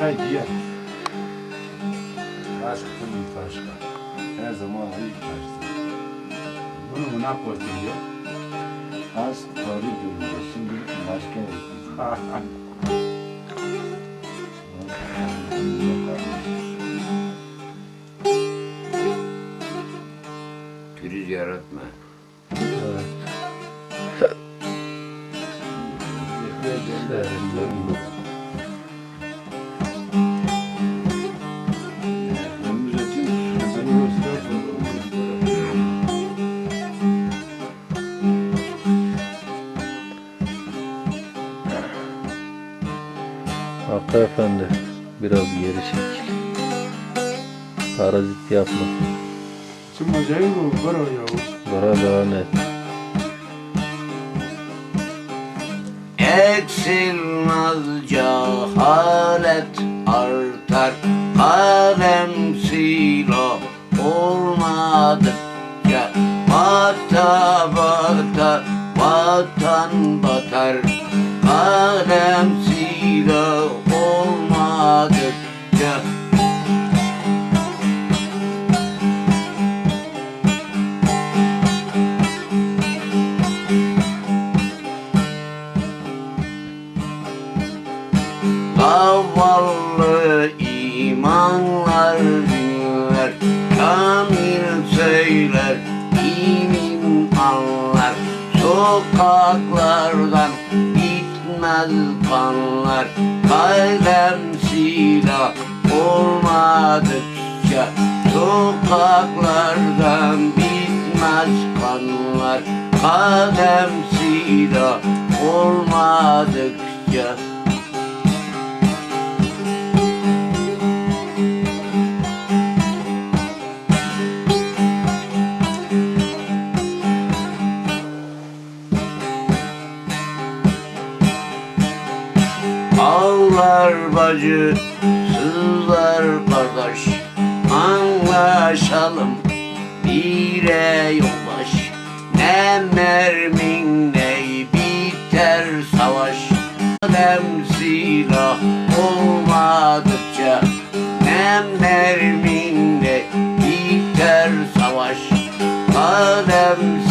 Hediye. Aşk bu aşka. Her zaman ilk aşktır. Bunu buna koyuyor. Aşk tarih görüyor. Şimdi başka bir Hakkı efendi biraz geri çekil. Parazit yapma. Çıkmayacak mı? Var ya. Bana devam et. Eksilmez cehalet artar Kalem silah olmadıkça Bata bata vatan batar Kalem silah Zavallı imanlar dinler. Kamil söyler imin anlar. Sokaklardan bitmez kanlar. Kalem silah olmadıkça Sokaklardan bitmez kanlar. Kalem silah olmadıkça Ağlar bacı, sızlar kardeş. Anlaşalım bire yoldaş. Ne mermin ne biter savaş. Kalem silah olmadıkça Ne mermin ne biter savaş. Kalem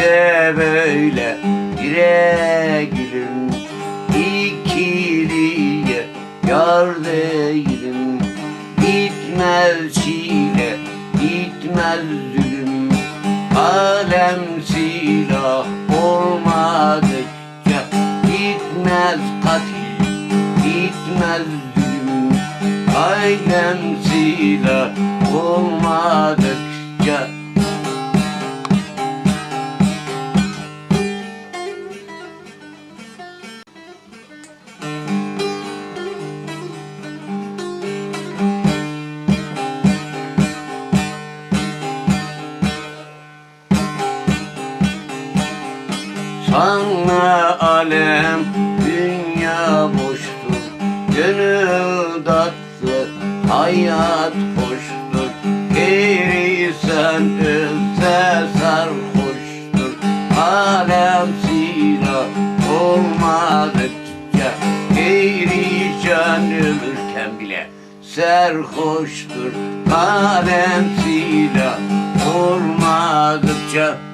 İşte böyle bire gülüm. İkiliye yar değilim. Bitmez çile bitmez zulüm. Alem silah olmadıkça Bitmez katil bitmez zulüm. Alem silah olmadıkça Sana alem dünya boştur. Gönül tatlı hayat hoştur. Geri sen ölse sarhoştur. Alem silah olmadıkça Geri can ölürken bile serhoştur Alem silah olmadıkça